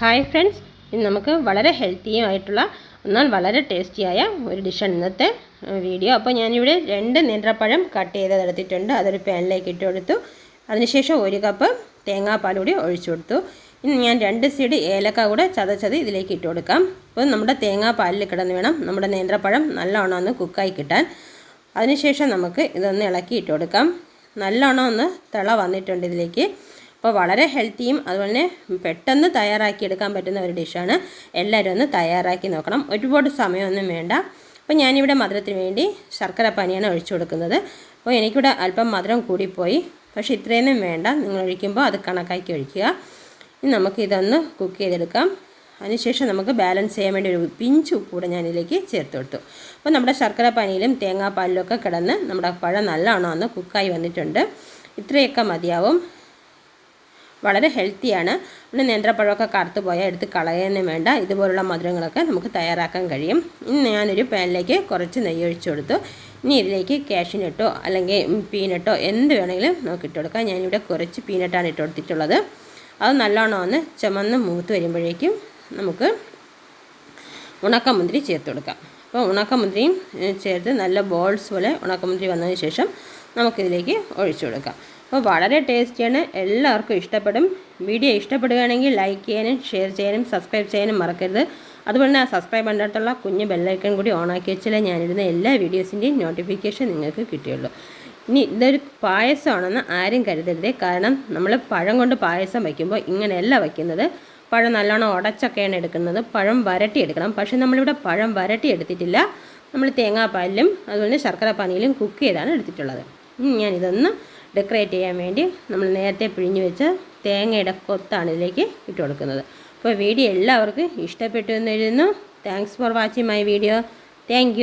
Hi friends ഇന്ന് നമുക്ക് വളരെ ഹെൽത്തിയും ആയിട്ടുള്ള എന്നാൽ വളരെ ടേസ്റ്റിയായ ഒരു ഡിഷാണ് ഇന്നത്തെ വീഡിയോ അപ്പോൾ ഞാനിവിടെ രണ്ട് നേന്ത്രപ്പഴം കട്ട് ചെയ്ത് എടുത്തിട്ടുണ്ട്. അതൊരു പാനിലേക്ക് ഇട്ട് കൊടുത്തു. അതിനുശേഷം ഒരു കപ്പ് തേങ്ങാപ്പാൽ കൂടി ഒഴിച്ചു കൊടുത്തു. ഇനി ഞാൻ രണ്ട് സീഡ് ഏലക്ക കൂടെ ചതച്ചത് ഇതിലേക്ക് ഇട്ട് കൊടുക്കാം. അപ്പോൾ നമ്മുടെ തേങ്ങാപ്പാലിൽ കിടന്ന് വേണം നമ്മുടെ നേന്ത്രപ്പഴം നല്ലോണം ഒന്ന് കുക്കായി കിട്ടാൻ. അതിനുശേഷം നമുക്ക് ഇതൊന്ന് ഇളക്കി ഇട്ട് കൊടുക്കാം. നല്ലോണം ഒന്ന് തിള വന്നിട്ടുണ്ട് ഇതിലേക്ക്. അപ്പോൾ വളരെ ഹെൽത്തിയും അതുപോലെ തന്നെ പെട്ടെന്ന് തയ്യാറാക്കിയെടുക്കാൻ പറ്റുന്ന ഒരു ഡിഷാണ്. എല്ലാവരും ഒന്ന് തയ്യാറാക്കി നോക്കണം. ഒരുപാട് സമയമൊന്നും വേണ്ട. അപ്പോൾ ഞാനിവിടെ മധുരത്തിന് വേണ്ടി ശർക്കര പനിയാണ് ഒഴിച്ചു കൊടുക്കുന്നത്. അപ്പോൾ എനിക്കിവിടെ അല്പം മധുരം കൂടിപ്പോയി. പക്ഷേ ഇത്രയൊന്നും വേണ്ട. നിങ്ങൾ ഒഴിക്കുമ്പോൾ അത് കണക്കാക്കി ഒഴിക്കുക. ഇനി നമുക്കിതൊന്ന് കുക്ക് ചെയ്തെടുക്കാം. അതിനുശേഷം നമുക്ക് ബാലൻസ് ചെയ്യാൻ വേണ്ടി ഒരു പിഞ്ച് ഉപ്പ് ഇതിലേക്ക് ചേർത്ത് കൊടുത്തു. അപ്പോൾ നമ്മുടെ ശർക്കര പനിയിലും തേങ്ങാപ്പാലിലും ഒക്കെ കിടന്ന് നമ്മുടെ പഴം നല്ലവണ്ണം ഒന്ന് കുക്കായി വന്നിട്ടുണ്ട്. ഇത്രയൊക്കെ മതിയാവും. വളരെ ഹെൽത്തിയാണ്. പിന്നെ നേന്ത്രപ്പഴമൊക്കെ കറുത്ത് പോയാൽ എടുത്ത് കളയാനും വേണ്ട. ഇതുപോലുള്ള മധുരങ്ങളൊക്കെ നമുക്ക് തയ്യാറാക്കാൻ കഴിയും. ഇനി ഞാനൊരു പാനിലേക്ക് കുറച്ച് നെയ്യ് ഒഴിച്ചു കൊടുത്തു. ഇനി ഇതിലേക്ക് കാഷ്യൂനട്ടോ അല്ലെങ്കിൽ പീനട്ടോ എന്ത് വേണമെങ്കിലും നമുക്ക് ഇട്ട് കൊടുക്കാം. ഞാനിവിടെ കുറച്ച് പീനട്ടാണ് ഇട്ട് കൊടുത്തിട്ടുള്ളത്. അത് നല്ലോണം ഒന്ന് ചുമന്ന് മൂത്ത് വരുമ്പോഴേക്കും നമുക്ക് ഉണക്കമുന്തിരി ചേർത്ത് കൊടുക്കാം. അപ്പോൾ ഉണക്കമുന്തിരിയും ചേർത്ത് നല്ല ബോൾസ് പോലെ ഉണക്കമുന്തിരി വന്നതിന് ശേഷം നമുക്കിതിലേക്ക് ഒഴിച്ചു കൊടുക്കാം. അപ്പോൾ വളരെ ടേസ്റ്റിയാണ്. എല്ലാവർക്കും ഇഷ്ടപ്പെടും. വീഡിയോ ഇഷ്ടപ്പെടുകയാണെങ്കിൽ ലൈക്ക് ചെയ്യാനും ഷെയർ ചെയ്യാനും സബ്സ്ക്രൈബ് ചെയ്യാനും മറക്കരുത്. അതുപോലെ തന്നെ ആ സബ്സ്ക്രൈബ് കണ്ടിട്ടുള്ള കുഞ്ഞ് ബെല്ലൈക്കൺ കൂടി ഓണാക്കി വെച്ചാലേ ഞാനിടുന്ന എല്ലാ വീഡിയോസിന്റെയും നോട്ടിഫിക്കേഷൻ നിങ്ങൾക്ക് കിട്ടിയുള്ളൂ. ഇനി ഇതൊരു പായസമാണെന്ന് ആരും കരുതരുതേ. കാരണം നമ്മൾ പഴം കൊണ്ട് പായസം വയ്ക്കുമ്പോൾ ഇങ്ങനെയല്ല വയ്ക്കുന്നത്. പഴം നല്ലോണം ഉടച്ചൊക്കെയാണ് എടുക്കുന്നത്. പഴം വരട്ടി എടുക്കണം പക്ഷേ നമ്മളിവിടെ പഴം വരട്ടി എടുത്തിട്ടില്ല നമ്മൾ തേങ്ങാപ്പാലിലും അതുപോലെ ശർക്കര പാനിയിലും കുക്ക് ചെയ്താണ് എടുത്തിട്ടുള്ളത്. ഞാൻ ഇതൊന്ന് ഡെക്കറേറ്റ് ചെയ്യാൻ വേണ്ടി നമ്മൾ നേരത്തെ പിഴിഞ്ഞ് വെച്ച തേങ്ങയുടെ കൊത്താണ് ഇതിലേക്ക് ഇട്ട് കൊടുക്കുന്നത്. അപ്പോൾ വീഡിയോ എല്ലാവർക്കും ഇഷ്ടപ്പെട്ടു എന്ന് എഴുതുന്നു. Thanks for watching my video thank